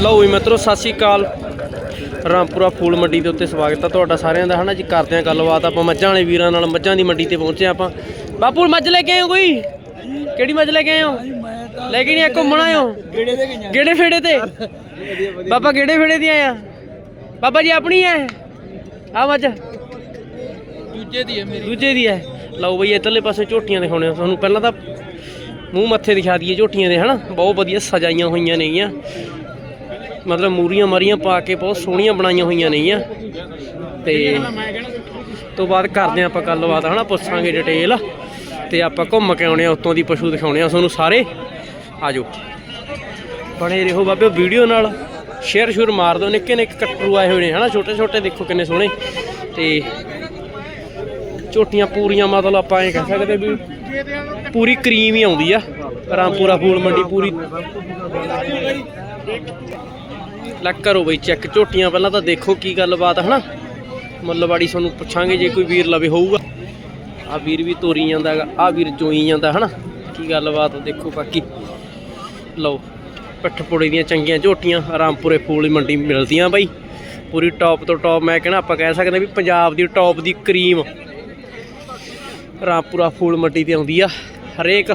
ਲਓ ਵੀ ਮਿੱਤਰੋ ਸਤਿ ਸ਼੍ਰੀ ਅਕਾਲ। ਰਾਮਪੁਰਾ ਫੂਲ ਮੰਡੀ ਦੇ ਉੱਤੇ ਸਵਾਗਤ ਹੈ ਤੁਹਾਡਾ ਸਾਰਿਆਂ ਦਾ ਹਨਾ ਜੀ? ਕਰਦੇ ਹਾਂ ਗੱਲਬਾਤ ਆਪਾਂ ਮੱਝਾਂ ਵਾਲੇ ਵੀਰਾਂ ਨਾਲ ਮੱਝਾਂ ਦੀ ਮੰਡੀ ਤੇ ਪਹੁੰਚੇ ਆਪਾਂ। ਬਾਪੂ ਮੱਝ ਲੈ ਕੇ ਆਏ ਹੋ ਕੋਈ? ਕਿਹੜੀ ਮੱਝ ਲੈ ਕੇ ਆਏ ਹੋ ਲੈ ਕੇ ਨਹੀਂ ਆ ਘੁੰਮਣ ਆਏ ਹੋ ਗੇੜੇ ਦੇ ਗਈਆਂ। ਗੇੜੇ ਫੇੜੇ ਤੇ? ਬਾਬਾ ਗੇੜੇ ਫੇੜੇ ਦੀ ਆਏ ਆ ਬਾਬਾ ਜੀ ਆਪਣੀ ਹੈ? ਆ ਮੱਝ। ਦੂਜੇ ਦੀ ਹੈ ਮੇਰੀ। ਦੂਜੇ ਦੀ ਹੈ। ਲਓ ਬਈ ਇੱਧਰਲੇ ਪਾਸੇ ਝੋਟੀਆਂ ਦਿਖਾਉਣੇ ਆ। ਤੁਹਾਨੂੰ ਪਹਿਲਾਂ ਤਾਂ ਮੂੰਹ ਮੱਥੇ ਦਿਖਾ ਦਈਏ ਝੋਟੀਆਂ ਦੇ ਹਨਾ? ਬਹੁਤ ਵਧੀਆ ਸਜਾਈਆਂ ਹੋਈਆਂ ਨੇਗੀਆਂ। ਮਤਲਬ ਮੂਰੀਆਂ ਮਾਰੀਆਂ ਪਾ ਕੇ ਬਹੁਤ ਸੋਹਣੀਆਂ ਬਣਾਈਆਂ ਹੋਈਆਂ ਨੇਗੀਆਂ ਤੇ ਤੋਂ ਬਾਅਦ ਕਰਦੇ ਆਪਾਂ ਗੱਲਬਾਤ, ਹਨਾ, ਪੁੱਛਾਂਗੇ ਡਿਟੇਲ ਤੇ ਆਪਾਂ ਘੁੰਮ ਕੇ ਆਉਣੇ ਆ ਉੱਤੋਂ ਦੀ ਪਸ਼ੂ ਦਿਖਾਉਣੇ ਆ ਤੁਹਾਨੂੰ ਸਾਰੇ। ਆਜੋ। ਬਣੇ ਰਹੋ ਬਾਬੇ, ਵੀਡੀਓ ਨਾਲ ਸ਼ੇਅਰ ਸ਼ੁਰ ਮਾਰ ਦਿਓ। ਨਿੱਕੇ ਨਿੱਕੇ ਕੱਟਰੂ ਆਏ ਹੋਏ ਨੇ, ਹਨਾ, ਛੋਟੇ ਛੋਟੇ, ਦੇਖੋ ਕਿੰਨੇ ਸੋਹਣੇ। ਤੇ ਝੋਟੀਆਂ ਪੂਰੀਆਂ, ਮਤਲਬ ਆਪਾਂ ਐਂ ਕਹਿ ਸਕਦੇ ਵੀ ਪੂਰੀ ਕਰੀਮ ਹੀ ਆਉਂਦੀ ਆ। ਰਾਮਪੂਰਾ ਫੂਲ ਮੰਡੀ ਪੂਰੀ। ਲੈ ਕਰੋ ਬਈ ਚੈੱਕ ਝੋਟੀਆਂ ਪਹਿਲਾਂ ਤਾਂ ਦੇਖੋ ਕੀ ਗੱਲਬਾਤ ਹਨਾ? ਮੁੱਲਵਾੜੀ ਤੁਹਾਨੂੰ ਪੁੱਛਾਂਗੇ ਜੇ ਕੋਈ ਵੀਰ ਲਵੇ ਹੋਊਗਾ। ਆ ਵੀਰ ਵੀ ਤੋਰੀ ਜਾਂਦਾ ਹੈਗਾ, ਆ ਵੀਰ ਜੋਈ ਜਾਂਦਾ, ਹਨਾ? ਕੀ ਗੱਲਬਾਤ ਦੇਖੋ ਬਾਕੀ। ਲਓ, ਪੱਠਪੁੜੇ ਦੀਆਂ ਚੰਗੀਆਂ ਝੋਟੀਆਂ, ਰਾਮਪੁਰੇ ਫੂਲ ਮੰਡੀ ਮਿਲਦੀਆਂ ਬਾਈ। ਪੂਰੀ ਟੌਪ ਤੋਂ ਟੌਪ ਮੈਂ ਕਹਿੰਦਾ ਆਪਾਂ ਕਹਿ ਸਕਦੇ ਵੀ ਪੰਜਾਬ ਦੀ ਟੌਪ ਦੀ ਕਰੀਮ ਰਾਮਪੁਰਾ ਫੂਲ ਮੰਡੀ ਤੇ ਆਉਂਦੀ ਆ। ਹਰੇਕ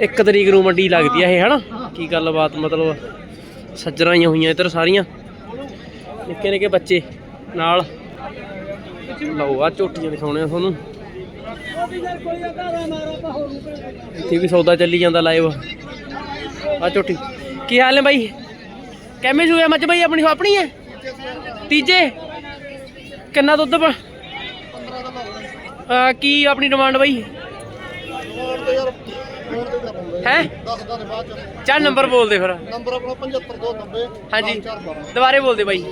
ਇੱਕ ਤਰੀਕ ਨੂੰ ਮੰਡੀ ਲੱਗਦੀ ਆ ਇਹ, ਹਨਾ? ਕੀ ਗੱਲਬਾਤ, ਮਤਲਬ ਸੱਜਰਾਂ ਹੀ ਹੋਈਆਂ ਇੱਧਰ ਸਾਰੀਆਂ। ਨਿੱਕੇ ਨਿੱਕੇ ਬੱਚੇ ਨਾਲ। ਲਓ ਆ ਝੋਟੀਆਂ ਦਿਖਾਉਣੇ ਆ ਤੁਹਾਨੂੰ। ਇੱਥੇ ਵੀ ਸੌਦਾ ਚੱਲੀ ਜਾਂਦਾ ਲਾਈਵ ਆ ਝੋਟੀ। ਕੀ ਹਾਲ ਨੇ ਬਾਈ? ਕਿਵੇਂ ਸੂਆ ਮੱਝ ਬਾਈ? ਆਪਣੀ ਆਪਣੀ ਹੈ ਤੀਜੇ? ਕਿੰਨਾ ਦੁੱਧ ਆ ਕੀ ਆਪਣੀ ਡਿਮਾਂਡ ਬਾਈ? ਹੈ? 10 ਦਾ ਬਾਅਦ ਚ ਚੱਲ ਨੰਬਰ ਬੋਲ ਦੇ ਫਿਰ। ਨੰਬਰ ਆਪਣਾ 75290 ਹਾਂਜੀ। ਦੁਬਾਰੇ ਬੋਲ ਦੇ ਬਾਈ।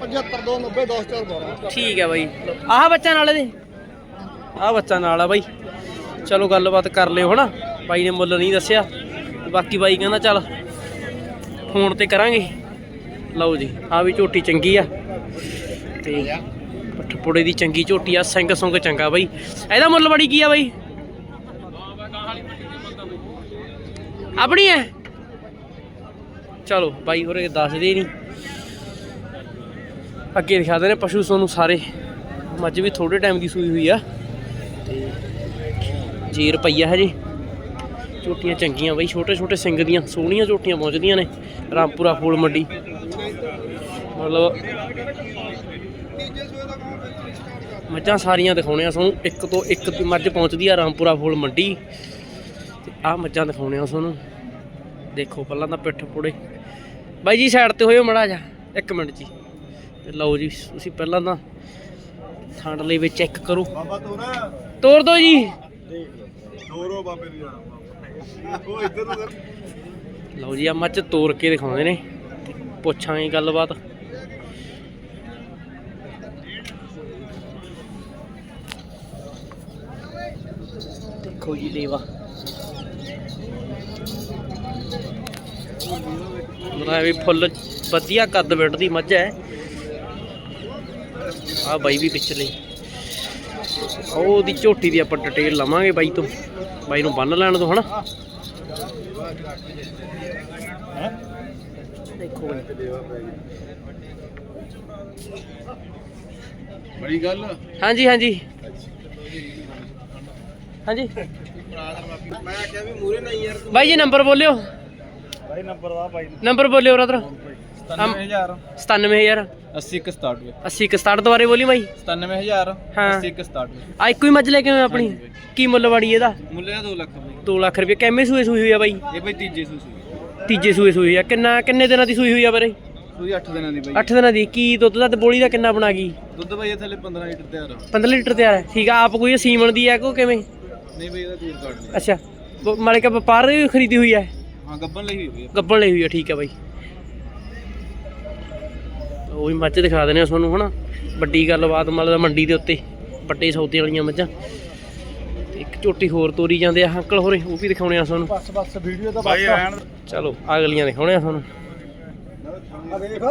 75290 10412 ਠੀਕ ਹੈ ਬਾਈ। ਆਹ ਬੱਚਾ ਨਾਲ ਇਹਦੇ? ਆਹ ਬੱਚਾ ਨਾਲ ਆ ਬਾਈ। ਚਲੋ ਗੱਲਬਾਤ ਕਰ ਲਿਓ ਹਨਾ। ਬਾਈ ਨੇ ਮੁੱਲ ਨਹੀਂ ਦੱਸਿਆ। ਬਾਕੀ ਬਾਈ ਕਹਿੰਦਾ ਚੱਲ ਫੋਨ ਤੇ ਕਰਾਂਗੇ। ਲਓ ਜੀ ਆ ਵੀ ਝੋਟੀ ਚੰਗੀ ਆ। ਤੇ ਪਠਪੁੜੇ ਦੀ ਚੰਗੀ ਝੋਟੀ ਆ। ਸਿੰਘ ਸੁੰਗ ਚੰਗਾ ਬਾਈ। ਇਹਦਾ ਮੁੱਲ ਬੜੀ ਕੀ ਆ ਬਾਈ? ਆਪਣੀ ਹੈ ਚਲੋ ਬਾਈ ਹੋਰੇ ਦੱਸਦੇ ਨਹੀਂ ਅੱਗੇ ਦਿਖਾਦੇ ਨੇ ਪਸ਼ੂ ਤੁਹਾਨੂੰ ਸਾਰੇ। ਮੱਝ ਵੀ ਥੋੜੇ ਟਾਈਮ ਦੀ ਸੂਈ ਹੋਈ ਆ। ਤੇ ਜੀਰ ਪਈਆ ਹਜੇ। ਝੋਟੀਆਂ ਚੰਗੀਆਂ ਬਈ ਛੋਟੇ ਛੋਟੇ ਸਿੰਘ ਦੀਆਂ, ਸੋਹਣੀਆਂ ਝੋਟੀਆਂ ਪਹੁੰਚਦੀਆਂ ਨੇ। ਰਾਮਪੁਰਾ ਫੂਲ ਮੰਡੀ। ਮਤਲਬ ਮੱਝਾਂ ਸਾਰੀਆਂ ਦਿਖਾਉਣੇ ਆ ਤੁਹਾਨੂੰ ਇੱਕ ਤੋਂ ਇੱਕ ਮੱਝ ਪਹੁੰਚਦੀ ਆ ਰਾਮਪੁਰਾ ਫੂਲ ਮੰਡੀ। ਤੇ ਆਹ ਮੱਝਾਂ ਦਿਖਾਉਣੇ ਆ ਤੁਹਾਨੂੰ ਦੇਖੋ ਪਹਿਲਾਂ ਤਾਂ ਪਿੱਠ ਪੁੜੇ। ਬਾਈ ਜੀ ਸਾਈਡ ਤੇ ਹੋਇਓ ਮੜਾ ਜਾ ਇੱਕ ਮਿੰਟ ਜੀ। ਤੇ ਲਓ ਜੀ ਤੁਸੀਂ ਪਹਿਲਾਂ ਤਾਂ ਥਾਂਡ ਲਈ ਵਿੱਚ ਚੈੱਕ ਕਰੋ। ਬਾਬਾ ਤੋਰਾ। ਤੋੜ ਦਿਓ ਜੀ। ਦੋਰੋ ਬਾਬੇ ਨੂੰ ਜਾਣਾ। ਉਹ ਇੱਧਰ ਨੂੰ ਲਓ ਜੀ ਆ ਮੱਝ ਤੋੜ ਕੇ ਦਿਖਾਉਂਦੇ ਨੇ। ਪੁੱਛਾਂਗੇ ਗੱਲਬਾਤ। ਦੇਖੋ ਜੀ ਲੇਵਾ। ਮਤਲਬ ਵੀ ਫੁੱਲ ਵਧੀਆ ਕੱਦ ਵੱਢਦੀ ਮੱਝ ਹੈ। ਆ ਬਾਈ ਵੀ ਪਿਛਲੇ ਉਹ ਉਹਦੀ ਝੋਟੀ ਦੀ ਆਪਾਂ ਡਿਟੇਲ ਲਵਾਂਗੇ ਬਾਈ ਤੋਂ। ਬਾਈ ਨੂੰ ਬੰਨ ਲੈਣ ਤੋਂ ਹਨਾ। ਦੇਖੋ ਬੜੀ ਗੱਲ। ਹਾਂਜੀ ਹਾਂਜੀ। ਹਾਂਜੀ। ਮੈਂ ਆਖਿਆ ਵੀ ਮੂਰੇ ਨਹੀਂ ਯਾਰ ਬਾਈ ਜੀ ਨੰਬਰ ਬੋਲਿਓ। ਬਾਈ ਨੰਬਰ ਦਾ ਬਾਈ ਨੰਬਰ ਬੋਲਿਓ ਬ੍ਰਦਰ 97000 97000 80 67 80 61 ਦੁਬਾਰੇ ਬੋਲੀ ਬਾਈ। 97000 ਹਾਂ। 80 67 ਆ ਇੱਕੋ ਹੀ ਮੱਝ ਲੈ ਕੇ ਆਏ ਆਪਣੀ। ਕੀ ਮੁੱਲ ਵਾੜੀ ਇਹਦਾ? ਮੁੱਲਿਆ 2 ਲੱਖ ਬਾਈ। 2 ਲੱਖ ਰੁਪਏ। ਕਿੰਨੇ ਸੂਏ ਸੂਈ ਹੋਈ ਆ ਬਾਈ? ਇਹ ਬਾਈ ਤੀਜੇ ਤੀਜੇ ਸੂਏ ਸੂਈ ਹੋਈ ਆ। ਕਿੰਨਾ ਕਿੰਨੇ ਦਿਨਾਂ ਦੀ ਸੂਈ ਹੋਈ ਆ ਬਾਰੇ ਸੂਈ 8 ਦਿਨਾਂ ਦੀ ਬਾਈ। 8 ਦਿਨਾਂ ਦੀ। ਕੀ ਦੁੱਧ ਦਾ ਤੇ ਬੋਲੀ ਦਾ ਕਿੰਨਾ ਬਣਾ ਗਈ? ਦੁੱਧ ਬਾਈ ਇਹ ਥੱਲੇ 15 ਲੀਟਰ ਤਿਆਰ ਆ। 15 ਲੀਟਰ ਤਿਆਰ ਹੈ ਠੀਕ ਆ ਆਪ ਕੋਈ ਸੀਮਣ ਦੀ ਹੈ ਕੋ ਕਿਵੇਂ? ਨਹੀਂ ਬਾਈ ਇਹਦਾ ਦੂਰ ਕੱਢ ਲਿਆ। ਅੱਛਾ। ਬ- ਮਾਲੇ ਕਾ ਵਪਾਰ ਦੀ ਵੀ ਖਰੀਦੀ ਹੋਈ ਹੈ ਹਾਂ ਗੱਬਨ ਲਈ ਹੋਈ ਹੈ ਗੱਬਣ ਲਈ ਹੋਈ ਹੈ ਠੀਕ ਹੈ ਬਾਈ। ਉਹ ਵੀ ਮੱਝ ਦਿਖਾ ਦਿੰਦੇ ਆ ਤੁਹਾਨੂੰ ਹਨਾ। ਵੱਡੀ ਗੱਲਬਾਤ ਮਤਲਬ ਮੰਡੀ ਦੇ ਉੱਤੇ ਵੱਡੇ ਸੌਦੇ ਵਾਲੀਆਂ ਮੱਝਾਂ। ਤੇ ਇੱਕ ਝੋਟੀ ਹੋਰ ਤੋਰੀ ਜਾਂਦੇ ਆ ਅੰਕਲ ਹੋਰੇ ਉਹ ਵੀ ਦਿਖਾਉਣੇ ਆ ਤੁਹਾਨੂੰ। ਬਸ ਬਸ ਵੀਡੀਓ ਬਾਈ ਰਹਿਣ ਚਲੋ ਅਗਲੀਆਂ ਦਿਖਾਉਣੇ ਆ ਤੁਹਾਨੂੰ। ਆ ਦੇਖ।